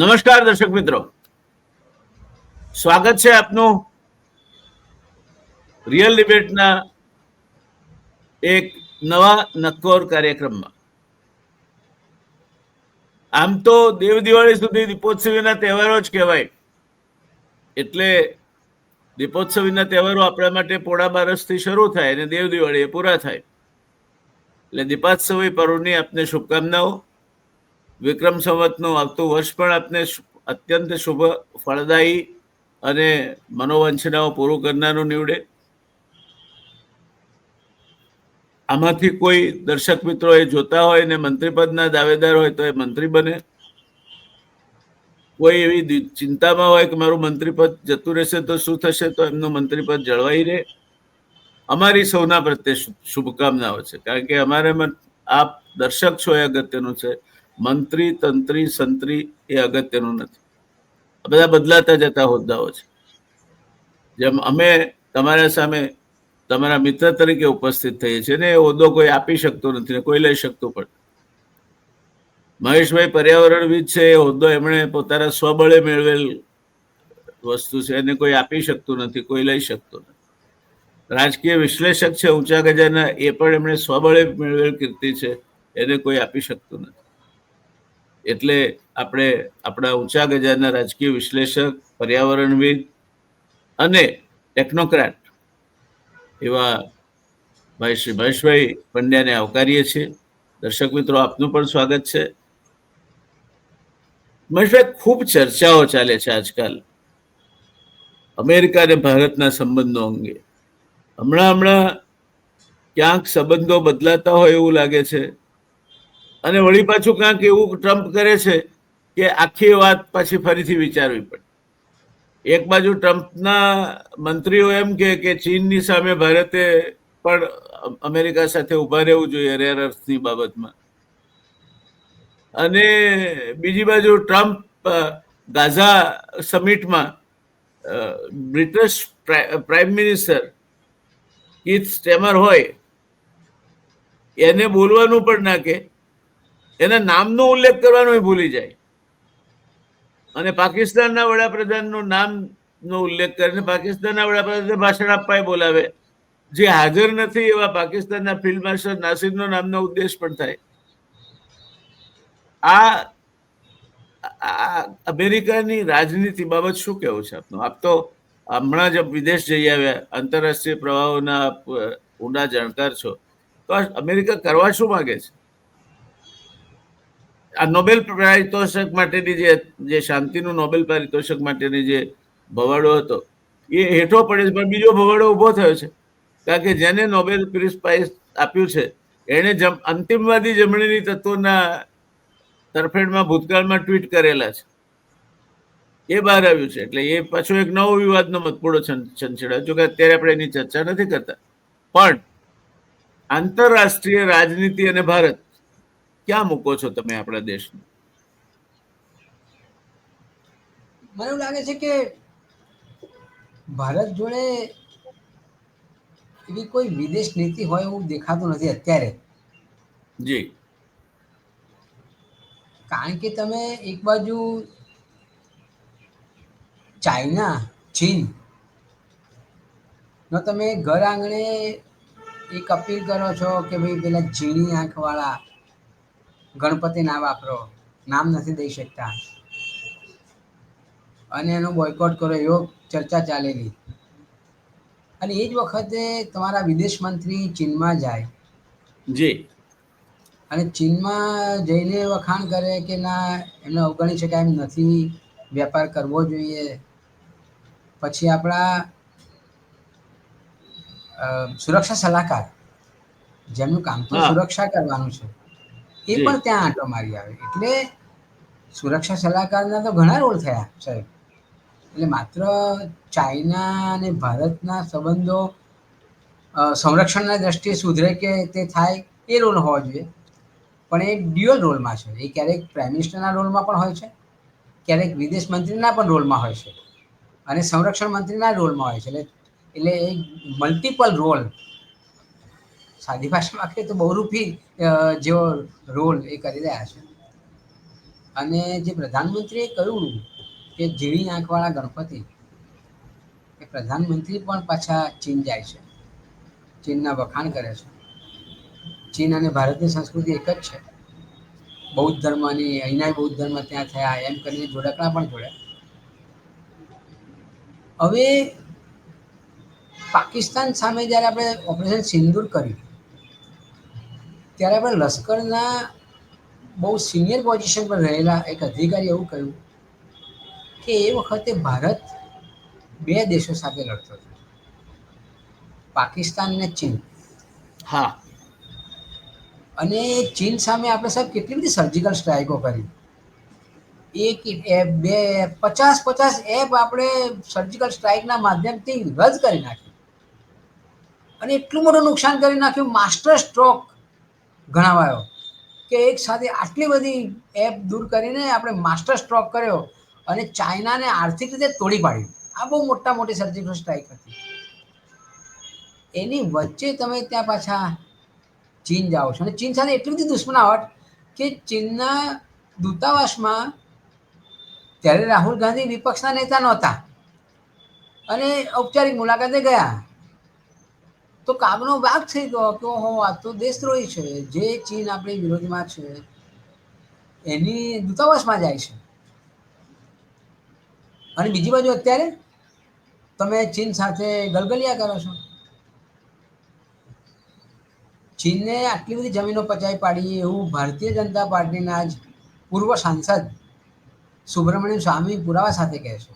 નમસ્કાર દર્શક મિત્રો. સ્વાગત છે આપનું રિયલ ડિબેટના એક નવા નક્કોર કાર્યક્રમમાં. આમ તો દેવ દિવાળી સુધી દીપોત્સવીના તહેવારો જ કહેવાય. એટલે દીપોત્સવીના તહેવારો આપણા માટે પોળા બારસથી શરૂ થાય અને દેવ દિવાળી એ પૂરા થાય. એટલે દીપોત્સવી પર્વની આપને શુભકામનાઓ. વિક્રમ સંવતનું આવતું વર્ષ પણ આપને અત્યંત શુભ ફળદાયી અને મનોવંચનાઓ પૂરું કરનારું નીવડે. આમાંથી કોઈ દર્શક મિત્રો એ જોતા હોય ને મંત્રીપદના દાવેદાર હોય તો એ મંત્રી બને. કોઈ એવી ચિંતામાં હોય કે મારું મંત્રીપદ જતું રહેશે તો શું થશે તો એમનું મંત્રીપદ જળવાઈ રહે. અમારી સૌના પ્રત્યે શુભકામનાઓ છે. કારણ કે અમારે આપ દર્શક છો એ અગત્યનું છે. મંત્રી, તંત્રી, સંત્રી એ અગત્યનું નથી. બધા બદલાતા જતા હોદ્દાઓ છે. જેમ અમે તમારા સામે તમારા મિત્ર તરીકે ઉપસ્થિત થઈએ છીએ ને એ હોદ્દો કોઈ આપી શકતો નથી ને કોઈ લઈ શકતું પણ. મહેશભાઈ પર્યાવરણવિદ છે, એ હોદ્દો એમણે પોતાના સ્વબળે મેળવેલ વસ્તુ છે, એને કોઈ આપી શકતું નથી, કોઈ લઈ શકતું નથી. રાજકીય વિશ્લેષક છે, ઊંચા ગજાના, એ પણ એમણે સ્વબળે મેળવેલ કીર્તિ છે, એને કોઈ આપી શકતું નથી. એટલે આપણે આપણા ઊંચા ગજાના રાજકીય વિશ્લેષક, પર્યાવરણવિદ અને ટેકનોક્રેટ એવા ભાઈ શ્રી મહેશભાઈ પંડ્યાને આવકારીએ છીએ. દર્શક મિત્રો, આપનું પણ સ્વાગત છે. મહેશભાઈ, ખૂબ ચર્ચાઓ ચાલે છે આજકાલ અમેરિકા અને ભારતના સંબંધો અંગે. હમણાં હમણાં ક્યાંક સંબંધો બદલાતા હોય એવું લાગે છે. અને વળી પાછું કાંક એવું ટ્રમ્પ કરે છે કે આખી વાત પાછી ફરીથી વિચારવી પડે. એક બાજુ ટ્રમ્પના મંત્રીઓ એમ કે કે ચીનની સામે ભારતે પણ અમેરિકા સાથે ઊભા રહેવું જોઈએ રેર અર્થની બાબતમાં. અને બીજી બાજુ ટ્રમ્પ ગાઝા સમિટમાં બ્રિટિશ પ્રા- પ્રાઇમ મિનિસ્ટર કીથ સ્ટેમર હોય, એને બોલવાનું પણ ના કે. એના નામનો ઉલ્લેખ કરવાનો ભૂલી જાય. અને પાકિસ્તાનના વડાપ્રધાનનું નામનો ઉલ્લેખ કરીને પાકિસ્તાનના વડાપ્રધાનને ભાષણ આપવા બોલાવે. જે હાજર નથી એવા પાકિસ્તાનના ફિલ્ડ માર્શલ નાસિરનો નામનો ઉદ્દેશ પણ થાય. આ અમેરિકાની રાજનીતિ બાબત શું કહેવું છે આપનું? આપ તો હમણાં જ વિદેશ જઈ આવ્યા, આંતરરાષ્ટ્રીય પ્રવાહોના ઊંડા જાણકાર છો. તો અમેરિકા કરવા શું માંગે છે? આ નોબેલ પારિતોષક માટેની જે જે શાંતિનું નોબેલ પારિતોષક માટેની જે ભવાડો હતો, એ હેઠો પડે છે, પણ બીજો ભવાડો ઊભો થયો છે. કારણ કે જેને નોબેલ પીસ પ્રાઇઝ આપ્યું છે, એણે જમ, અંતિમવાદી જમણીની તત્વોના તરફેણમાં ભૂતકાળમાં ટ્વીટ કરેલા છે. એ બહાર આવ્યું છે, એટલે એ પાછો એક નવો વિવાદનો મતપૂડો છંછેડાયો. જોકે અત્યારે આપણે એની ચર્ચા નથી કરતા. પણ આંતરરાષ્ટ્રીય રાજનીતિ અને ભારત ક્યાં મૂકો છો તમે આપણા દેશને? મને એવું લાગે છે કે ભારત જોડે એવી કોઈ વિદેશ નીતિ હોય એવું દેખાતું નથી અત્યારે. જી. કારણ કે તમે એક બાજુ ચાઇના ચીન નો તમે ઘર આંગણે એક અપીલ કરો છો કે ભાઈ પેલા ઝીણી આંખવાળા ગણપતિ ના વાપરો નામ નથી દઈ શકતા. અને એનો બોયકોટ કરો એવો ચર્ચા ચાલેલી. અને એ જ વખતે તમારા વિદેશ મંત્રી ચીનમાં જાય. જી. અને ચીનમાં જઈને વખાણ કરે કે ના એમને અવગણી શકાય એમ નથી વેપાર કરવો જોઈએ. પછી આપણા સુરક્ષા સલાહકાર જેમનું કામ તો સુરક્ષા કરવાનું છે. એ પણ ત્યાં આંટો મારી આવે. એટલે સુરક્ષા સલાહકારના તો ઘણા રોલ થયા સાહેબ. એટલે માત્ર ચાઇના અને ભારતના સંબંધો સંરક્ષણના દ્રષ્ટિએ સુધરે કે તે થાય એ રોલ હોવો જોઈએ. પણ એ ડ્યુઅલ રોલમાં છે. એ ક્યારેક પ્રાઇમ મિનિસ્ટરના રોલમાં પણ હોય છે ક્યારેક વિદેશ મંત્રીના પણ રોલમાં હોય છે અને સંરક્ષણ મંત્રીના રોલમાં હોય છે. એટલે એટલે એ મલ્ટિપલ રોલ સાદી ભાષામાં કહીએ તો બહુરૂપી જેવો રોલ એ કરી રહ્યા છે. અને જે પ્રધાનમંત્રીએ કહ્યું કે ઝીણી આંખવાળા ગણપતિ, એ પ્રધાનમંત્રી પણ પાછા ચીન જાય છે. ચીનના વખાણ કરે છે. ચીન અને ભારતની સંસ્કૃતિ એક જ છે. બૌદ્ધ ધર્મની, અહીંના બૌદ્ધ ધર્મ ત્યાં થયા, એમ કરીને જોડકણા પણ જોડ્યા હવે પાકિસ્તાન સામે જ્યારે આપણે ઓપરેશન સિંદૂર કર્યું ત્યારે આપણે લશ્કરના બહુ સિનિયર પોઝિશન પર રહેલા એક અધિકારી એવું કહ્યું કે એ વખતે ભારત બે દેશો સાથે લડતો હતો. પાકિસ્તાન અને ચીન. હા. અને ચીન સામે આપણે સાહેબ કેટલી બધી સર્જિકલ સ્ટ્રાઇકો કરી. એક એપ બે પચાસ પચાસ એપ આપણે સર્જિકલ સ્ટ્રાઇકના માધ્યમથી રદ કરી નાખી અને એટલું મોટું નુકસાન કરી નાખ્યું માસ્ટર સ્ટ્રોક ગણાવાયો. કે એક સાથે આટલી બધી એપ દૂર કરીને આપણે માસ્ટર સ્ટ્રોક કર્યો અને ચાઇનાને આર્થિક રીતે તોડી પાડ્યું. આ બહુ મોટા મોટી સર્જિકલ સ્ટ્રાઇક હતી. એની વચ્ચે તમે ત્યાં પાછા ચીન જાઓ છો. અને ચીન સાથે એટલી બધી દુશ્મનાવટ કે ચીનના દૂતાવાસમાં ત્યારે રાહુલ ગાંધી વિપક્ષના નેતા નહોતા. અને ઔપચારિક મુલાકાતે ગયા. તો કામનો ભાગ થઈ ગયો કે ઓહો, આ તો દેશદ્રોહી છે. જે ચીન આપણી વિરોધમાં છે, એની દૂતાવાસમાં જાય છે. અને બીજી બાજુ અત્યારે તમે ચીન સાથે ગલગલિયા કરો છો. ચીનને આટલી બધી જમીનો પચાવી પાડી એવું ભારતીય જનતા પાર્ટીના જ પૂર્વ સાંસદ સુબ્રમણ્યમ સ્વામી પુરાવા સાથે કહે છે.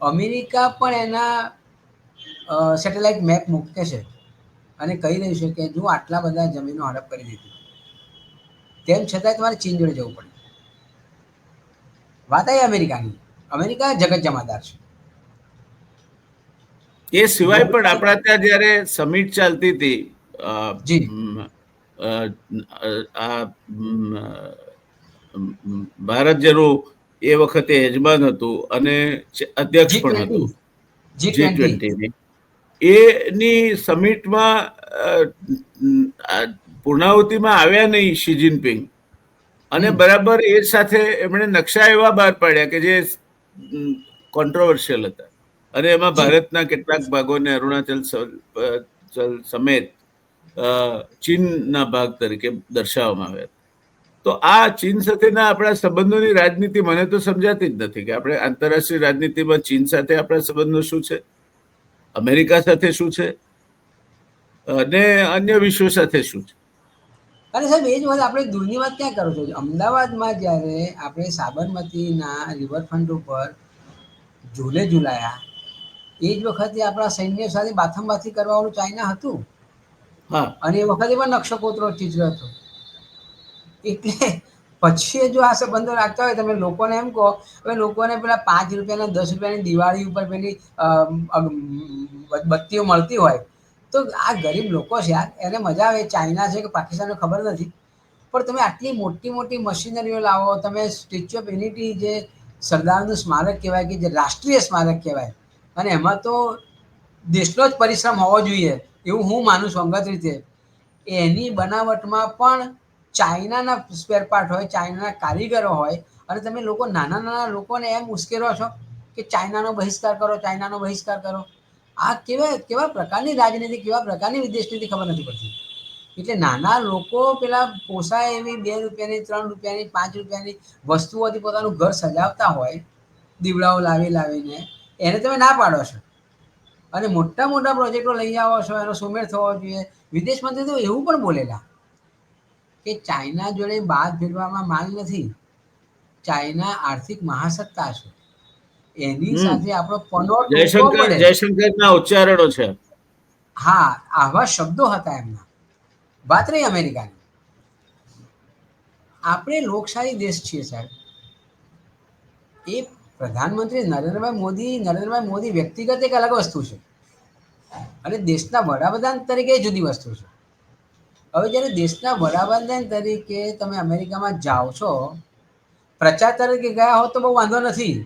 અમેરિકા પણ એના સેટેલાઇટ મેપ મૂકે છે. અને કહી રહ્યું છે કે જો આટલા બધા જમીનો હડપ કરી દીધી. તેમ છતાં તમારે ચીન જોડે જવું પડે. વાત આવી અમેરિકાની. અમેરિકા જગત જમાદાર છે. એ સિવાય પણ આપણા ત્યાં જયારે સમિટ ચાલતી હતી ભારત જેનું એ વખતે યજમાન હતું અને અધ્યક્ષ પણ હતું. G twenty. એની સમિટમાં પૂર્ણાહુતિમાં આવ્યા નહીં શી જિનપિંગ. અને બરાબર એ સાથે એમણે નકશા એવા બહાર પાડ્યા કે જે કોન્ટ્રોવર્શિયલ હતા. અને એમાં ભારતના કેટલાક ભાગોને અરુણાચલ ચલ સમેત ચીનના ભાગ તરીકે દર્શાવવામાં આવ્યા તો આ ચીન સાથેના આપણા સંબંધોની રાજનીતિ મને તો સમજાતી જ નથી કે આપણે આંતરરાષ્ટ્રીય રાજનીતિમાં ચીન સાથે આપણા સંબંધો શું છે. અમેરિકા સાથે શું છે? અને અન્ય વિશ્વ સાથે શું છે? અરે સાહેબ એ જ વાત આપણે દૂરની વાત ક્યાં કરો છો? અમદાવાદમાં જ્યારે આપણે સાબરમતીના રિવરફ્રન્ટ ઉપર ઝૂલે ઝૂલાયા એ જ વખતે આપણા સૈન્ય સાથે બાથમબાથી કરવાવાળું ચાઇના હતું? હા. અને એ વખતે પણ નકશો કોતરો હતો. એટલે પછી જો આ સંબંધો રાખતા હોય, તમે લોકોને એમ કહો, હવે લોકોને પેલા પાંચ રૂપિયાના, દસ રૂપિયાની દિવાળી ઉપર પેલી બત્તીઓ મળતી હોય. તો આ ગરીબ લોકો છે યાર, એને મજા આવે. ચાઇના છે કે પાકિસ્તાનને ખબર નથી. પણ તમે આટલી મોટી મોટી મશીનરીઓ લાવો, તમે સ્ટેચ્યુ ઓફ યુનિટી જે સરદારનું સ્મારક કહેવાય કે જે રાષ્ટ્રીય સ્મારક કહેવાય, અને એમાં તો દેશનો જ પરિશ્રમ હોવો જોઈએ, એવું હું માનું છું અંગત રીતે. એની બનાવટમાં પણ ચાઇનાના સ્પેર પાર્ટ હોય, ચાઇનાના કારીગરો હોય, અને તમે લોકો નાના નાના લોકોને એમ ઉશ્કેરો છો કે ચાઇનાનો બહિષ્કાર કરો, ચાઇનાનો બહિષ્કાર કરો. આ કેવા કેવા પ્રકારની રાજનીતિ, કેવા પ્રકારની વિદેશ નીતિ ખબર નથી પડતી. એટલે નાના લોકો પેલા પોસાય એવી બે રૂપિયાની, ત્રણ રૂપિયાની, પાંચ રૂપિયાની વસ્તુઓથી પોતાનું ઘર સજાવતા હોય, દીવડાઓ લાવી લાવીને, એને તમે ના પાડો છો. અને મોટા મોટા પ્રોજેક્ટો લઈ આવો છો, એનો સુમેળ થવો જોઈએ. વિદેશ મંત્રી તો એવું પણ બોલેલા. કે ચાઇના જોડે બાદ ભેરવામાં માલ નથી. ચાઇના આર્થિક મહાસત્તા છે. એની સાથે આપણો પનોટ જયશંકર જયશંકરના ઉચ્ચારણો છે. હા આવા શબ્દો હતા એમના. વાત રહી અમેરિકાની. આપણે લોકશાહી દેશ છીએ સાહેબ. એ પ્રધાનમંત્રી નરેન્દ્રભાઈ મોદી નરેન્દ્રભાઈ મોદી વ્યક્તિગત એક અલગ વસ્તુ છે. અને દેશના વડાપ્રધાન તરીકે જુદી વસ્તુ છે. હવે જ્યારે દેશના વડાપ્રધાન તરીકે તમે અમેરિકામાં જાઓ છો, પ્રચાર તરીકે ગયા હો તો બહુ વાંધો નથી.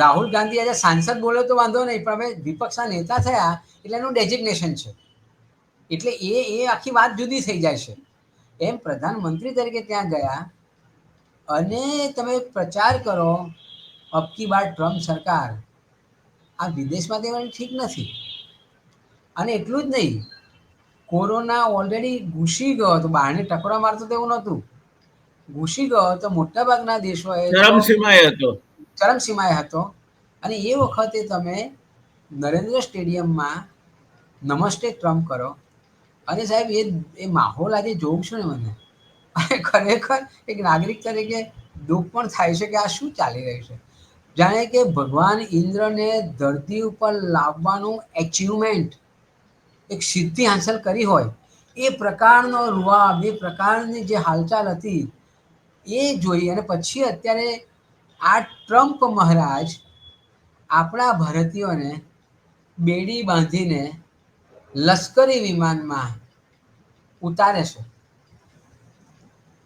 રાહુલ ગાંધી આજે સાંસદ બોલ્યો તો વાંધો નહીં, પણ હવે વિપક્ષના નેતા થયા એટલે એનું ડેઝિગ્નેશન છે. એટલે એ એ આખી વાત જુદી થઈ જાય છે. એમ પ્રધાનમંત્રી તરીકે ત્યાં ગયા અને તમે પ્રચાર કરો અબકી બાર ટ્રમ્પ સરકાર, આ વિદેશમાં દેવાની ઠીક નથી. અને એટલું જ નહીં કોરોના ઓલરેડી ઘૂસી ગયો હતો. બહારને ટકરો મારતો તેવું નહોતું. ઘૂસી ગયો તો મોટાભાગના દેશો ચરમસીમાએ હતો. ચરમસીમાએ હતો. અને એ વખતે તમે નરેન્દ્ર સ્ટેડિયમમાં નમસ્તે ટ્રમ્પ કરો. અને સાહેબ એ એ માહોલ આજે જોઉં છું ને મને? અને ખરેખર એક નાગરિક તરીકે દુઃખ પણ થાય છે કે આ શું ચાલી રહ્યું છે? જાણે કે ભગવાન ઇન્દ્રને ધરતી ઉપર લાવવાનું એચિવમેન્ટ એક સિદ્ધિ હાંસલ કરી હોય, એ પ્રકારનો રૂવાબ, એ પ્રકારની જે હાલચાલ હતી, એ જોઈ અને પછી અત્યારે આ ટ્રમ્પ મહારાજ આપણા ભારતીયોને બેડી બાંધીને લશ્કરી વિમાનમાં ઉતારે છે.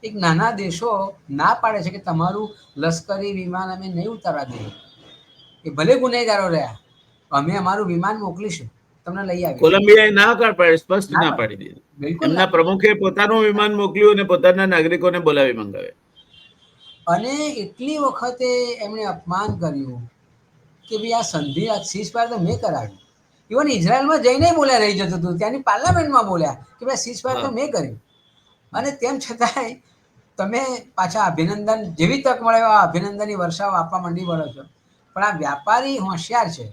એક નાના દેશો ના પાડે છે કે તમારું લશ્કરી વિમાન અમે નહીં ઉતારવા દઈએ. એ ભલે ગુનેગારો રહ્યા, અમે અમારું વિમાન મોકલીશું. તમને લઈ આવી કોલંબિયાએ ના કર પાડી સ્પષ્ટ ના પાડી દીધી. એમના પ્રમુખે પોતાનું વિમાન મોકલ્યું અને પોતાના નાગરિકોને બોલાવી મંગાવે અને એટલી વખતે એમણે અપમાન કર્યું કે ભાઈ આ સંધિ આ સીઝફાયર તો મેં કરાવ્યું ઇવન ઇઝરાયલમાં જઈને બોલ્યા રહી જતું હતું. ત્યાંની પાર્લામેન્ટમાં બોલ્યા કે ભાઈ સીઝફાયર તો મેં કર્યું. અને તેમ છતાંય તમે પાછા અભિનંદન જેવી તક મળે એવા અભિનંદનની વર્ષાઓ આપવા માંડી પડો છો. પણ આ વ્યાપારી હોશિયાર છે.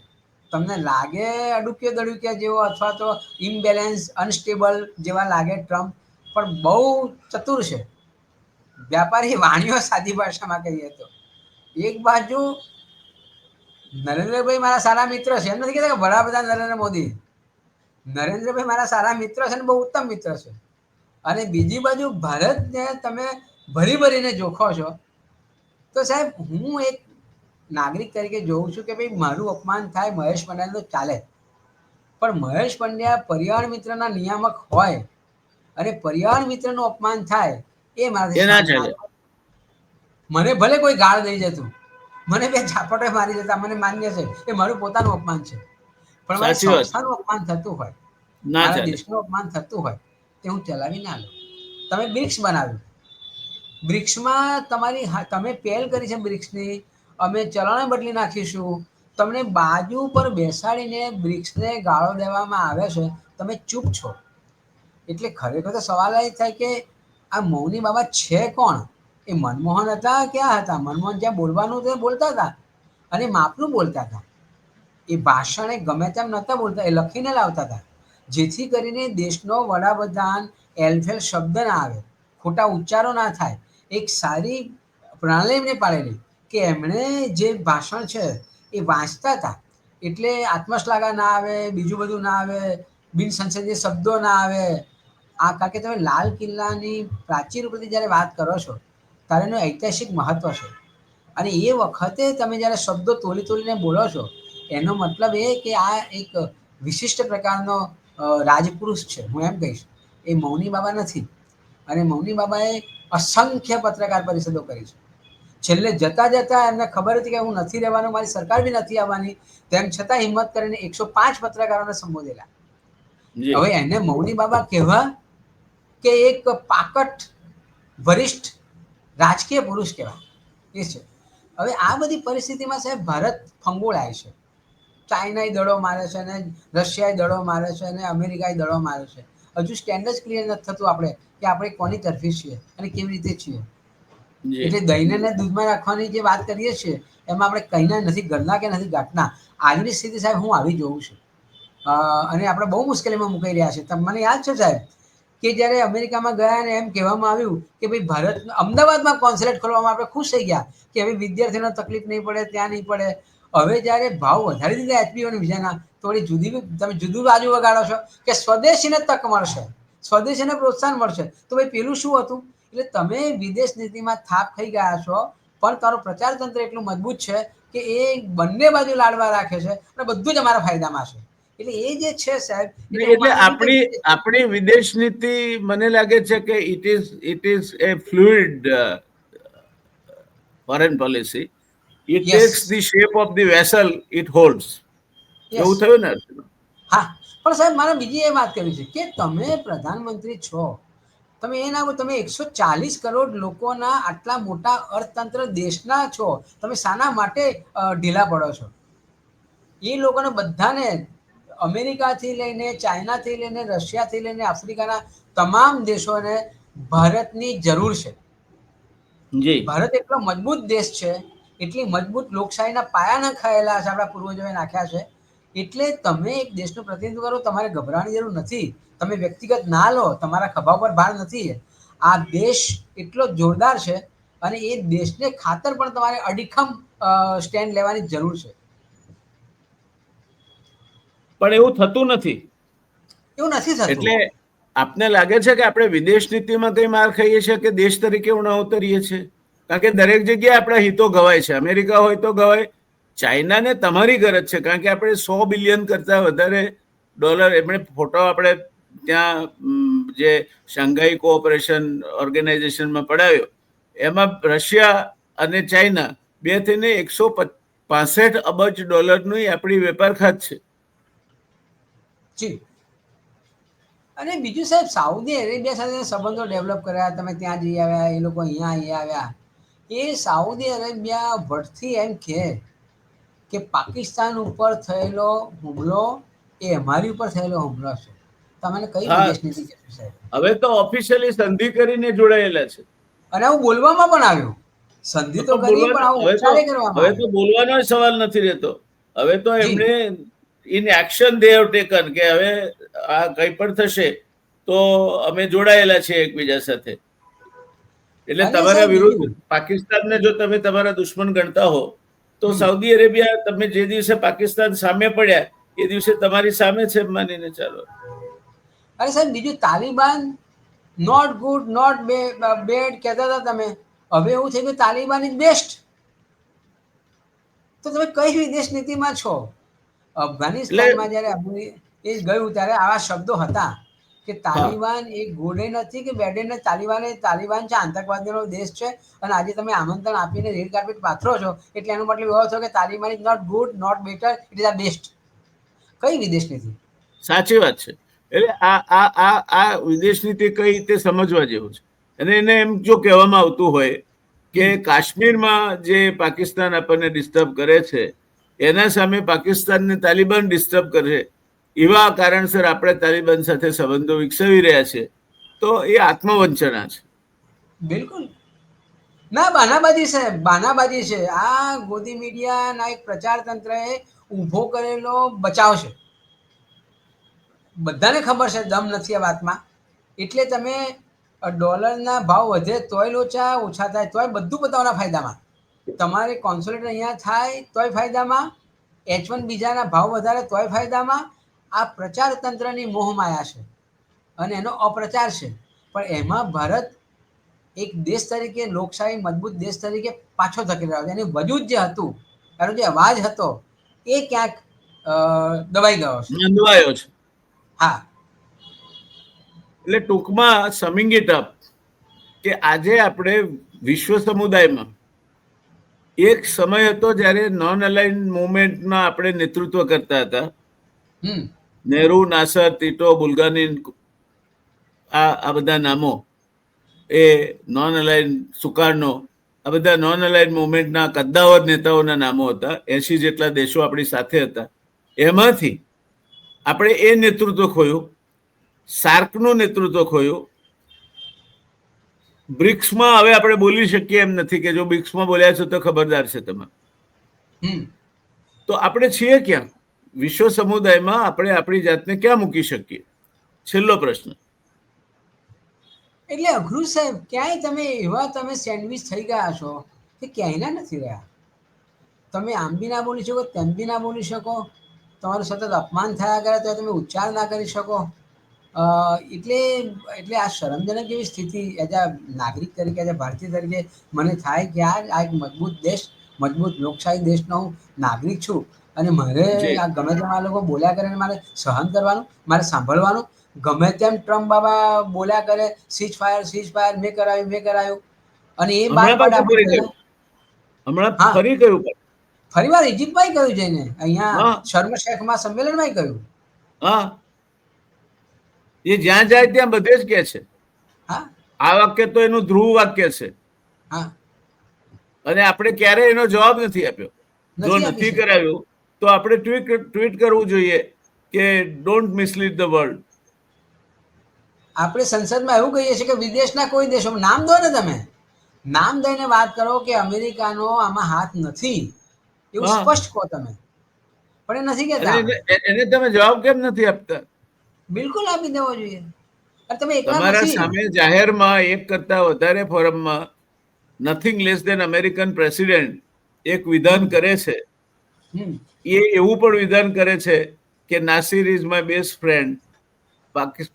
તમને લાગે અડુક્યો દડુક્યા જેવો અથવા તો ઇમ્બેલેન્સ અનસ્ટેબલ જેવા લાગે ટ્રમ્પ પણ બહુ ચતુર છે. વ્યાપારી વાણીઓ સાદી ભાષામાં કહીએ તો. એક બાજુ નરેન્દ્રભાઈ મારા સારા મિત્ર છે. એમ નથી કહેતા કે વડાપ્રધાન નરેન્દ્ર મોદી. નરેન્દ્રભાઈ મારા સારા મિત્ર છે અને બહુ ઉત્તમ મિત્ર છે. અને બીજી બાજુ ભારતને તમે ભરી ભરીને જોખો છો, તો સાહેબ હું એક નાગરિક તરીકે જોઉં છું કે ભાઈ મારું અપમાન થાય મહેશ પંડ્યાને ચાલે. પણ મહેશ પંડ્યા પર્યાવરણ મિત્રના નિયામક હોય અને પર્યાવરણ મિત્રનું અપમાન થાય એ. થાય. મને ભલે કોઈ ગાળ દઈ જતું. મને બે ઝાપટે મારી જતા મને માન્ય છે. એ મારું પોતાનું અપમાન છે. પણ મારે સંસ્થાનું અપમાન થતું હોય મારા દેશનું અપમાન થતું હોય તે હું ચલાવી ના લઉં. તમે બ્રિક્સ બનાવ્યું. બ્રિક્સમાં તમારી તમે પહેલ કરી છે બ્રિક્સની. અમે ચલણ બદલી નાખીશું. તમને બાજુ પર બેસાડીને બ્રિક્સને ગાળો દેવામાં આવે છે, તમે ચૂપ છો. એટલે ખરેખર તો સવાલ એ થાય કે આ મૌની બાબા છે કોણ? એ મનમોહન હતા ક્યાં હતા? મનમોહન જ્યાં બોલવાનું તે બોલતા હતા અને માપનું બોલતા હતા. એ ભાષણ એ ગમે તેમ નહોતા બોલતા, એ લખીને લાવતા હતા. જેથી કરીને દેશનો વડાપ્રધાન એલફેલ શબ્દ ના આવે, ખોટા ઉચ્ચારો ના થાય, એક સારી પ્રણાલી પાડેલી. કે એમણે જે ભાષણ છે એ વાંચતા હતા. એટલે આત્મશ્લાઘા ના આવે, બીજું બધું ના આવે, બિન સંસદીય શબ્દો ના આવે. આ કારણ કે તમે લાલ કિલ્લાની પ્રાચીર ઉપરથી જ્યારે વાત કરો છો, ત્યારે એનું ઐતિહાસિક મહત્વ છે. અને એ વખતે તમે જ્યારે શબ્દો તોલી તોલીને બોલો છો, એનો મતલબ એ કે આ એક વિશિષ્ટ પ્રકારનો રાજપુરુષ છે. હું એમ કહીશ, એ મૌની બાબા નથી. અને મૌની બાબાએ અસંખ્ય પત્રકાર પરિષદો કરી છે. છેલ્લે જતા જતા એમને ખબર હતી કે હું નથી રહેવાનું મારી સરકાર બી નથી આવવાની. તેમ છતાં હિંમત કરીને એકસો પાંચ પત્રકારોને સંબોધેલા. હવે એને મૌની બાબા કહેવા કે એક પાકટ વરિષ્ઠ રાજકીય પુરુષ કહેવાય. એ છે? હવે આ બધી પરિસ્થિતિમાં સાહેબ ભારત ફંગોળાય છે. ચાઇનાએ દડો મારે છે અને રશિયાએ દડો મારે છે અને અમેરિકાએ દડો મારે છે. હજુ સ્ટેન્ડર્સ ક્લિયર નથી થતું આપણે કે આપણે કોની તરફી છીએ અને કેવી રીતે છીએ. એટલે દહીંને ને દૂધમાં રાખવાની જે વાત કરીએ છીએ, એમાં આપણે કહીના નથી ઘરના કે નથી ઘાટના આજની સ્થિતિ સાહેબ હું આવી જોઉં છું. અને આપણે બહુ મુશ્કેલીમાં મુકાઈ રહ્યા છે તમને મને યાદ છે સાહેબ કે જ્યારે અમેરિકામાં ગયા ને એમ કહેવામાં આવ્યું કે ભાઈ ભારત, અમદાવાદમાં કોન્સુલેટ ખોલવામાં આપણે ખુશ થઈ ગયા કે હવે વિદ્યાર્થીઓને તકલીફ નહીં પડે, ત્યાં નહીં પડે. હવે જ્યારે ભાવ વધારી દીધા એચપીઓ અને વિઝાના, તો જુદી, તમે જુદું બાજુ વગાડો છો કે સ્વદેશીને તક મળશે? સ્વદેશીને પ્રોત્સાહન મળશે. તો ભાઈ પેલું શું હતું? એટલે તમે વિદેશ નીતિમાં થાપ ખાઈ ગયા છો પણ તારું પ્રચાર તંત્ર એટલું મજબૂત છે કે એ બંને બાજુ લાડવા રાખે છે અને બધું જ અમારા ફાયદામાં છે. એટલે એ જે છે સાહેબ એટલે આપણી આપણી વિદેશ નીતિ મને લાગે છે કે it is it is a fluid foreign policy it. Takes the shape of the vessel it holds એવું થયું ને? હા. પણ સાહેબ મારે બીજી એ વાત કરવી છે કે તમે પ્રધાનમંત્રી છો તમે એ ના તમે એકસો ચાલીસ કરોડ લોકોના આટલા મોટા અર્થતંત્ર દેશના છો તમે શાના માટે ઢીલા પડો છો? એ લોકોને બધાને અમેરિકાથી લઈને ચાઇનાથી લઈને રશિયાથી લઈને આફ્રિકાના તમામ દેશોને ભારતની જરૂર છે. જી. ભારત એટલો મજબૂત દેશ છે એટલી મજબૂત લોકશાહીના પાયા નખાયેલા છે આપણા પૂર્વજોએ નાખ્યા છે. એટલે તમે એક દેશનું પ્રતિનિધિત્વ કરો તમારે ગભરાવાની જરૂર નથી. તમે વ્યક્તિગત ના લો તમારા ખભા પર ભાર નથી. આ દેશ એટલો જોરદાર છે અને એ દેશને ખાતર પણ તમારે અડીખમ સ્ટેન્ડ લેવાની જરૂર છે. પણ એવું થતું નથી. એવું નથી થતું. એટલે આપને લાગે છે કે આપણે વિદેશ નીતિમાં કઈ માર ખાઈએ છીએ કે દેશ તરીકે ઉણાવતરીએ છીએ? કારણ કે દરેક જગ્યાએ આપણા હિતો ગવાય છે. અમેરિકા હોય તો ગવાય ચાઇનાને તમારી ગરજ છે, કારણ કે આપણે સો બિલિયન કરતા વધારે ડોલર, એમણે ફોટો આપણે ત્યાં જે શાંઘાઈ કોઓપરેશન ઓર્ગેનાઇઝેશનમાં પડાવ્યો. એમાં રશિયા અને ચાઇના બે થઈને એકસો પાસઠ અબજ ડોલરનું આપણી વેપાર ખાત છે. જી. અને બીજું સાહેબ, સાઉદી અરેબિયા સાથે સંબંધો ડેવલપ કર્યા, તમે ત્યાં જઈ આવ્યા, એ લોકો અહીંયા અહીંયા આવ્યા. એ સાઉદી અરેબિયા ભટથી એમ કહે કે પાકિસ્તાન ઉપર થયેલો હુમલો એ અમારી ઉપર થયેલો હુમલો છે. તમને કઈ. વિદેશ નીતિ હવે તો ઓફિશિયલી સંધિ કરીને જોડાયેલા છે. અને હું બોલવામાં પણ આવ્યો. સંધિ તો કરી પણ આવું હવે તો બોલવાનો સવાલ નથી રહેતો. હવે તો એમણે એમને in action they have taken કે હવે આ કંઈ પણ થશે તો અમે જોડાયેલા છીએ એકબીજા સાથે. એટલે તમારા વિરુદ્ધ પાકિસ્તાનને જો તમે તમારા દુશ્મન ગણતા હો તો સાઉદી અરેબિયા તમે જે દિવસે પાકિસ્તાન સામે પડ્યા એ દિવસે તમારી સામે છે માનીને ચાલો. અરે સાહેબ બીજું Taliban not good not bad કહેતા હતા તમે. હવે એવું થઈ ગયું તાલિબાન ઇઝ બેસ્ટ તો તમે કઈ વિદેશ નીતિમાં છો? અફઘાનિસ્તાનમાં જ્યારે એ ગયું ત્યારે આવા શબ્દો હતા. કે તાલિબાન એ ગોડે નથી કે બેડે નથી. તાલિબાન એ તાલિબાન છે આતંકવાદીનો દેશ છે અને આજે તમે આમંત્રણ આપીને રેડ કાર્પેટ પાથરો છો એટલે એનો મતલબ એવો થયો કે Taliban is not good not better it is આ બેસ્ટ કઈ વિદેશ નીતિ સાચી વાત છે. એટલે આ આ આ આ વિદેશ નીતિ કઈ રીતે સમજવા જેવું છે? અને એને એમ જો કહેવામાં આવતું હોય કે કાશ્મીરમાં જે પાકિસ્તાન આપણને ડિસ્ટર્બ કરે છે એના સામે પાકિસ્તાનને તાલિબાન ડિસ્ટર્બ કરે એવા કારણસર આપણે તાલિબાન સાથે સંબંધો વિકસાવી રહ્યા છે, તો એ આત્મવંચના છે. બિલકુલ. ના, બાનાબાજી છે બાનાબાજી છે. આ ગોદી મીડિયાના એક પ્રચાર તંત્રએ ઊભો કરેલો બચાવ છે બધાને ખબર છે, દમ નથી આ વાતમાં. એટલે તમે ડોલરના ભાવ વધે તોય લોચા, ઓછા થાય તોય બધું બતાવવાના ફાયદામાં. તમારે કોન્સોલેટ અહીંયા થાય તોય ફાયદામાં એચ વન બીજાના ભાવ વધારે તોય ફાયદામાં આ પ્રચાર તંત્રની મોહમાયા છે અને એનો અપ્રચાર છે. પણ એમાં ભારત એક દેશ તરીકે લોકશાહી મજબૂત દેશ તરીકે પાછો ધકેલી રહ્યો છે. એની વજૂદ જે હતું એનો જે અવાજ હતો એ ક્યાંક દબાઈ ગયો છે. નોંધવાયો છે. હા. એટલે ટૂંકમાં સમિંગ ઇટ અપ કે આજે આપણે વિશ્વ સમુદાયમાં એક સમય હતો જ્યારે નોન અલાઇન મુવમેન્ટના આપણે નેતૃત્વ કરતા હતા. નહેરુ નાસર ટીટો બુલગાની આ આ બધા નામો એ નોન અલાઇન સુકારનો આ બધા નોન અલાઇન મુવમેન્ટના કદ્દાવર નેતાઓના નામો હતા. એસી જેટલા દેશો આપણી સાથે હતા. એમાંથી આપણે એ નેતૃત્વ ખોયું સાર્કનું નેતૃત્વ ખોયું. બ્રિક્સમાં હવે આપણે બોલી શકીએ એમ નથી કે જો બ્રિક્સમાં બોલ્યા છો તો ખબરદાર છે તમે તો આપણે છીએ ક્યાં? વિશ્વ સમુદાયમાં આપણે આપણી જાતને ક્યાં મૂકી શકીએ? છેલ્લો પ્રશ્ન. એટલે અઘરું સાહેબ, ક્યાંય તમે એવા તમે સેન્ડવિચ થઈ ગયા છો કે ક્યાંયના નથી રહ્યા? તમે આમ બી ના બોલી શકો, તેમ બી ના બોલી શકો, તમારું સતત અપમાન થયા કરે તો તમે ઉચ્ચાર ના કરી શકો. એટલે એટલે આ શરમજનક જેવી સ્થિતિ એઝ અ નાગરિક તરીકે એઝ અ ભારતીય તરીકે મને થાય કે આ આ એક મજબૂત દેશ, મજબૂત લોકશાહી દેશનો હું નાગરિક છું. અને મારે આ ગમે તેમ આ લોકો બોલ્યા કરે અને મારે સહન કરવાનું મારે સાંભળવાનું. ગમે તેમ ટ્રમ્પ બાબા બોલ્યા કરે સીઝ ફાયર સીઝ ફાયર મેં કરાયું મેં કરાયું. અને એ બાદ હમણાં ફરી કર્યું ફરી વાર ઇજિપ્તમાં કહ્યું જઈને અહીંયા હા. શર્મ શેખમાં સંમેલનમાં કર્યું હા. એ જ્યાં જાય ત્યાં બધે જ કે છે. હા. આ વાક્ય તો એનું ધ્રુવ વાક્ય છે. હા. અને આપણે ક્યારેય એનો જવાબ નથી આપ્યો. જો નથી. કરાવ્યું તો આપણે ટ્વીટ ટ્વીટ કરવું જોઈએ કે ડોન્ટ મિસલીડ ધ વર્લ્ડ આપણે સંસદમાં એવું કહીએ છીએ કે વિદેશના કોઈ દેશો નામ દો ને તમે. નામ દઈને વાત કરો કે અમેરિકાનો આમાં હાથ નથી. એવું સ્પષ્ટ કહો તમે. પણ એ નથી કહેતા. એને તમે જવાબ કેમ નથી આપતા? બિલકુલ આપી દેવો જોઈએ. તમે તમારા સામે જાહેરમાં એક કરતા વધારે ફોરમમાં nothing less than American president એક વિધાન કરે છે. એ એવું પણ વિધાન કરે છે કે Nasir is my best friend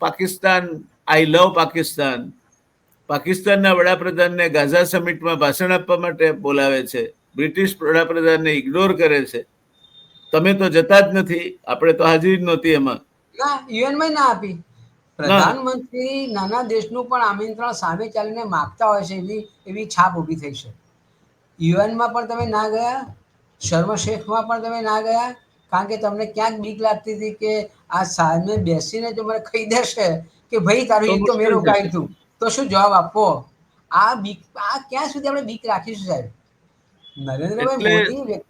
Pakistan I love Pakistan. પાકિસ્તાનના વડાપ્રધાનને ગાઝા સમિટમાં ભાષણ આપવા માટે બોલાવે છે. બ્રિટિશ વડાપ્રધાનને ઇગ્નોર કરે છે. તમે તો જતા જ નથી આપણે તો હાજરી જ નહોતી એમાં. ના યુએનમાં ના આપી. પ્રધાનમંત્રી નાના દેશનું પણ આમંત્રણ સામે ચાલીને માગતા હોય છે એવી એવી છાપ ઊભી થઈ છે. યુએનમાં પણ તમે ના ગયા? શર્મ શેખમાં પણ તમે ના ગયા? કારણ કે તમને ક્યાંક બીક લાગતી હતી કે આ સામે બેસીને જો મને કહી દેશે કે ભાઈ તારું એક તો મેં રોકાયું હતું તો શું જવાબ આપો? આ બીક આ ક્યાં સુધી આપણે બીક રાખીશું સાહેબ?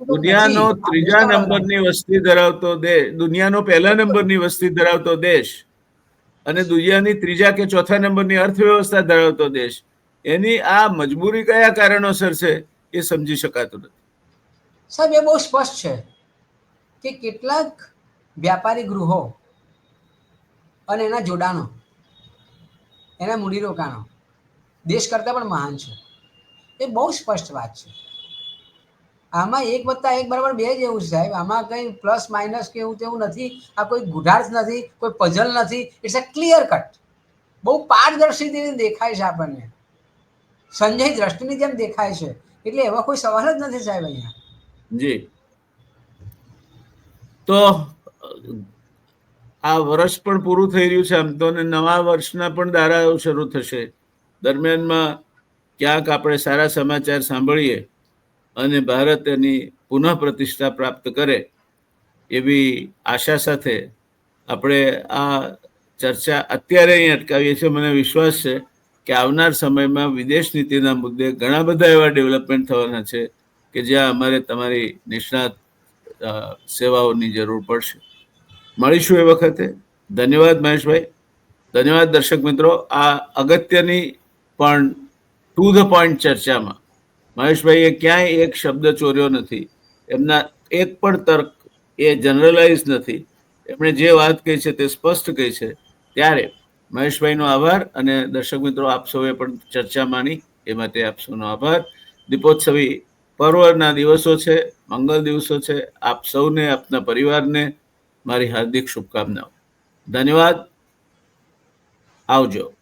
દુનિયાનો ત્રીજા. નંબરની વસ્તી ધરાવતો દેશ દુનિયાનો પહેલા નંબરની વસ્તી ધરાવતો દેશ અને દુનિયાની ત્રીજા કે ચોથા નંબરની અર્થવ્યવસ્થા ધરાવતો દેશ. એની આ મજબૂરી કયા કારણોસર છે એ સમજી શકાતું નથી. સાહેબ, એ બહુ સ્પષ્ટ છે કે કેટલાક વ્યાપારી ગૃહો અને એના જોડાણો, એના મૂડીરોકાણો દેશ કરતાં પણ મહાન છે. એ બહુ સ્પષ્ટ વાત છે. આમાં એક વત્તા એક બરાબર બે જ એવું છે સાહેબ. આમાં કંઈ પ્લસ માઇનસ કે એવું તેવું નથી. આ કોઈ ગુઢાર્થ નથી, કોઈ પઝલ નથી. ઇટ્સ અ ક્લિયર કટ બહુ પારદર્શી દેખાય છે આપણને. સંજય દ્રષ્ટિની જેમ દેખાય છે. એટલે એવા કોઈ સવાલ જ નથી સાહેબ અહીંયા. જી. તો, આ વર્ષ પણ પૂરું થઈ રહ્યું છે આમ તો, અને નવા વર્ષના પણ દારાઓ શરૂ થશે. દરમિયાનમાં ક્યાંક આપણે સારા સમાચાર સાંભળીએ અને ભારત એની પુનઃ પ્રતિષ્ઠા પ્રાપ્ત કરે એવી આશા સાથે આપણે આ ચર્ચા અત્યારે અહીં અટકાવીએ છીએ. મને વિશ્વાસ છે કે આવનાર સમયમાં વિદેશ નીતિના મુદ્દે ઘણા બધા એવા ડેવલપમેન્ટ થવાના છે. કે જ્યાં અમારે તમારી નિષ્ણાત સેવાઓની જરૂર પડશે. મળીશું એ વખતે. ધન્યવાદ મહેશભાઈ. ધન્યવાદ દર્શક મિત્રો. આ અગત્યની પણ ટુ ધ પોઈન્ટ ચર્ચામાં. મહેશભાઈએ ક્યાંય એક શબ્દ ચોર્યો નથી. એમના એક પણ તર્ક એ જનરલાઇઝ નથી. એમણે જે વાત કહી છે તે સ્પષ્ટ કહી છે. ત્યારે મહેશભાઈનો આભાર અને દર્શક મિત્રો, આપ સૌએ પણ ચર્ચા માની એ માટે આપ સૌનો આભાર. દીપોત્સવી પર્વના દિવસો છે, મંગલ દિવસો છે. આપ સૌને, આપના પરિવારને મારી હાર્દિક શુભકામનાઓ. ધન્યવાદ. આવજો.